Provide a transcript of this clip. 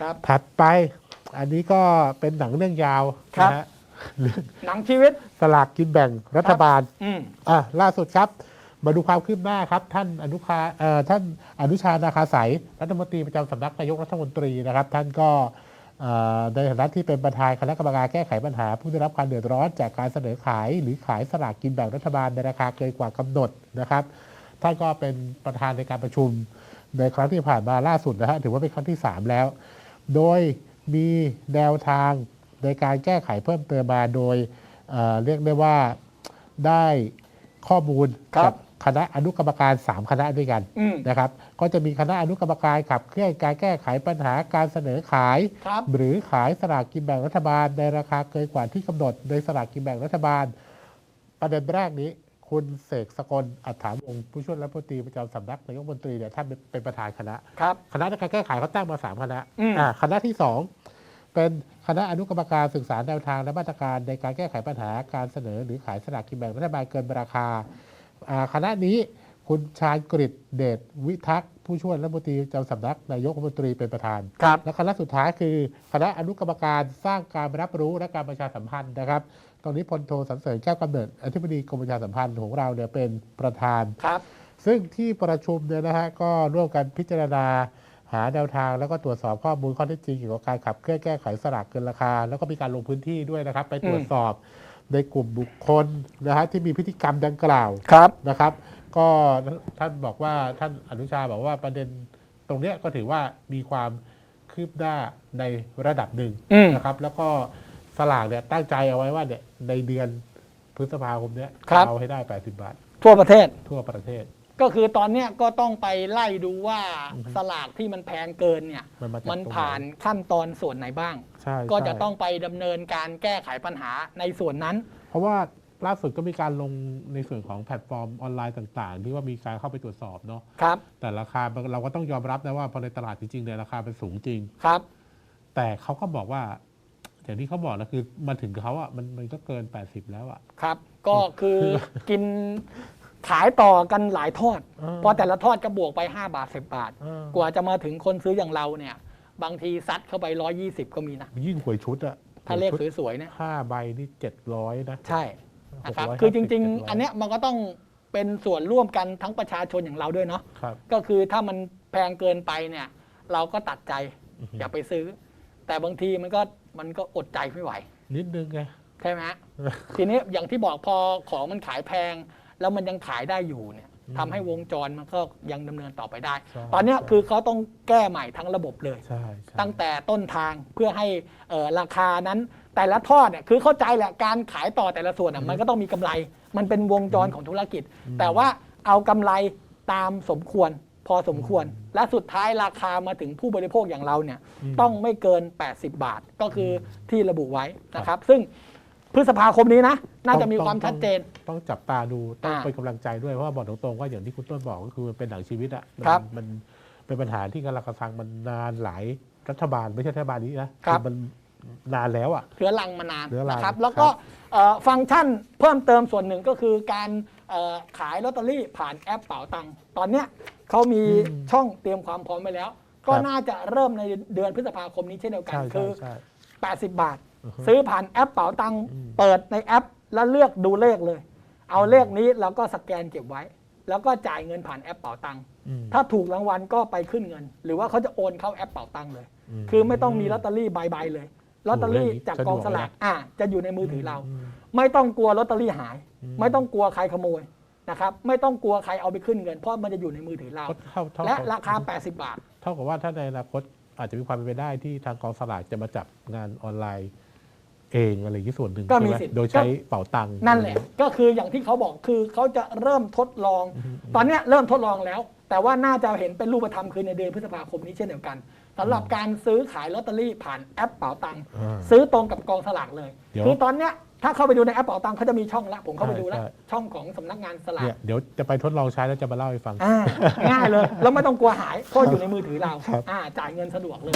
ครับ ถัดไป อันนี้ก็เป็นหนังเรื่องยาวครับ นะฮะเรื่องหนังชีวิต สลากกินแบ่งรัฐบาล อืม อะล่าสุดครับ มาดูความคืบหน้าครับ ท่านอนุคาเอ่อท่านอนุชานาคาสายรัฐมนตรีประจำสำนักนายกรัฐมนตรีนะครับ ท่านก็เอ่อในฐานะที่เป็นประธานคณะกรรมการแก้ไขปัญหา ผู้ได้รับความเดือดร้อนจากการเสนอขาย หรือขายสลากกินแบ่งรัฐบาลในราคาเกินกว่ากำหนดนะครับ ท่านก็เป็นประธานในการประชุมในครั้งที่ผ่านมาล่าสุดนะฮะถือว่าเป็นครั้งที่ 3 แล้ว โดยมีแนวทางในการแก้ไขเพิ่มเติมมาโดยเอ่อเรียกได้ว่าได้ข้อมูลครับจากคณะอนุกรรมการ 3 คณะด้วยกันอืมนะครับ ก็จะมีคณะอนุกรรมการขับเคลื่อนการแก้ไขปัญหาการเสนอขายครับหรือขายสลากกินแบ่งรัฐบาล ในราคาเกินกว่าที่กำหนดโดยสลากกินแบ่งรัฐบาล ประเด็นแรกนี้ คุณเสกสกลอัฏฐาวงศ์ผู้ช่วยรัฐมนตรีประจำสำนักนายกรัฐมนตรีเนี่ยท่านเป็นประธานคณะ ครับ คณะในการแก้ไขเขาตั้งมาสามคณะอืม อ่าคณะที่สองเป็นคณะอนุกรรมการศึกษาแนวทางและมาตรการในการแก้ไขปัญหาการเสนอหรือขายสลากกินแบ่งรัฐบาลเกินราคาอ่าคณะนี้ คุณชาญกฤษเดชวิทักษ์ผู้ช่วยรัฐมนตรีประจำสำนักนายกรัฐมนตรีเป็นประธาน ครับ และคณะสุดท้ายคือคณะอนุกรรมการสร้างการรับรู้และการประชาสัมพันธ์นะครับตรงนี้พลโทสันเสริญแก้วกำเนิดอธิบดีกรมประชาสัมพันธ์ของเราเนี่ยเป็นประธาน ครับ ซึ่งที่ประชุมเนี่ยนะฮะก็ร่วมกันพิจารณาหาแนวทางแล้วก็ตรวจสอบข้อมูลข้อเท็จจริงเกี่ยวกับการขับเคลื่อนแก้ไขสลากเกินราคา แล้วก็มีการลงพื้นที่ด้วยนะครับ ไปตรวจสอบในกลุ่มบุคคลนะฮะที่มีพฤติกรรมดังกล่าวครับนะครับ ก็ท่านบอกว่าท่านอนุชาบอกว่าประเด็นตรงเนี้ยก็ถือว่ามีความคืบหน้าในระดับหนึ่งอืม นะครับ แล้วก็สลากเนี่ยตั้งใจเอาไว้ว่าเนี่ยในเดือนพฤษภาคมเนี้ยครับ เอาให้ได้ 80 บาท ทั่วประเทศ ทั่วประเทศ ก็คือตอนเนี้ยก็ต้องไปไล่ดูว่าอือฮึสลากที่มันแพงเกินเนี่ยมันมาจากมันตรงไหผ่านขั้นตอนส่วนไหนบ้าง ใช่ก็จะใช่ต้องไปดำเนินการแก้ไขปัญหาในส่วนนั้น เพราะว่า ล่าสุดก็มีการลงในส่วนของแพลตฟอร์มออนไลน์ต่าง ๆ ที่ว่ามีการเข้าไปตรวจสอบเนาะครับ แต่ราคาเราก็ต้องยอมรับนะว่าพอในตลาดจริงๆเนี่ยราคาเป็นสูงจริงครับ แต่เขาก็บอกว่าอย่างที่เขาบอกนะคือมาถึงเขาอะมันมันก็เกิน 80 แล้วอะครับ ก็คือกินขายต่อกันหลายทอดเออพอแต่ละทอดก็บวกไป 5 บาท 10 บาทเออกว่าจะมาถึงคนซื้ออย่างเราเนี่ย บางทีซัดเข้าไป 120 ก็มีนะ ยิ่งหวยชุดอะถ้าเลขหวยชุดสวยๆเนี่ยห้าใบนี่เจ็ดร้อยนะ ใช่ นะครับ650คือจริง 700 ๆ อันเนี้ยมันก็ต้องเป็นส่วนร่วมกันทั้งประชาชนอย่างเราด้วยเนาะครับ ก็คือถ้ามันแพงเกินไปเนี่ย เราก็ตัดใจอือฮึ อย่าไปซื้อ แต่บางทีมันก็มันก็อดใจไม่ไหว นิดนึงไง ใช่ไหมฮะ ทีนี้อย่างที่บอกพอของมันขายแพง แล้วมันยังขายได้อยู่เนี่ยอืมทำให้วงจรมันก็ยังดำเนินต่อไปได้ ใช่ตอนเนี้ยใช่ คือเขาต้องแก้ใหม่ทั้งระบบเลย ใช่ใช่ตั้งแต่ต้นทางเพื่อให้เอ่อราคานั้นแต่ละทอดเนี่ยคือเข้าใจแหละการขายต่อแต่ละส่วนอะมันก็ต้องมีกำไร มันเป็นวงจรของธุรกิจ แต่ว่าเอากำไรตามสมควร พอสมควร และสุดท้ายราคามาถึงผู้บริโภคอย่างเราเนี่ยมต้องไม่เกิน 80 บาทก็คือที่ระบุไว้นะครับ ซึ่งพฤษภาคมนี้นะ น่าจะมีต้องความชัดเจนต้องต้องจับตาดูต้องอ่าเป็นกำลังใจด้วยเพราะว่าบอกตรงๆว่าอย่างที่คุณต้นบอกก็คือมันเป็นหนังชีวิตอะมันครับ มันเป็นปัญหาที่กำลังกระทังมันนานหลายรัฐบาลไม่ใช่รัฐบาลนี้นะครับอมัน นานแล้วอะเรื้อรังมานานเรื้อรังนะครับ แล้วก็เอ่อฟังก์ชันเพิ่มเติมส่วนหนึ่งก็คือการเอ่อขายลอตเตอรี่ผ่านแอปเป๋าตังค์ตอนเนี้ยเขามีช่องเตรียมความพร้อมไว้แล้ว ก็น่าจะเริ่มในเดือนพฤษภาคมนี้เช่นเดียวกันใช่คืใช่อ ใช่ 80 บาท อือฮึซื้อผ่านแอปเป๋าตังค์อืม เปิดในแอป แล้วเลือกดูเลขเลย เอาเลขนี้แล้วก็สแกนเก็บไว้ แล้วก็จ่ายเงินผ่านแอปเป๋าตังค์อืม ถ้าถูกรางวัลก็ไปขึ้นเงิน หรือว่าเขาจะโอนเข้าแอปเป๋าตังค์เลยมคือไม่ต้องมีลอตเตอรี่ใบๆเลย ลอตเตอรี่โอ้โหอย่างนี้จากสะดวกกองสลากเลยนะอ่าจะอยู่ในมือถือเราอืมไม่ต้องกลัวลอตเตอรี่หายอืมไม่ต้องกลัวใครขโมยนะครับไม่ต้องกลัวใครเอาไปขึ้นเงิน เพราะมันจะอยู่ในมือถือเราก็เท่าเท่าและกับราคา 80 บาท เท่ากับว่าถ้าในอนาคตอาจจะมีความเป็นไปได้ที่ทางกองสลากจะมาจับงานออนไลน์ เองอะไรอย่างนี้ส่วนหนึ่งก็มีใช่ไหสิทธิ์ โดยใช้เป๋าตังค์นั่นแหละก็คืออย่างที่เขาบอกคือเขาจะเริ่มทดลอง ตอนเนี้ยเริ่มทดลองแล้ว แต่ว่าน่าจะเห็นเป็นรูปธรรมคือในเดือนพฤษภาคมนี้เช่นเดียวกันสำหรับการซื้อขายลอตเตอรี่ผ่านแอปเป๋าตังค์อ่า ซื้อตรงกับกองสลากเลย เดี๋ยวคือตอนเนี้ยถ้าเข้าไปดูในแอปเป๋าตังค์เขาจะมีช่องละผมเข้าไปดูแล้ว ใช่ช่องของสำนักงานสลากเนี่ยเดี๋ยวจะไปทดลองใช้แล้วจะมาเล่าให้ฟัง อ่าง่ายเลย แล้วไม่ต้องกลัวหายเพราะอยู่ในมือถือเราครับ อ่าจ่ายเงินสะดวกเลย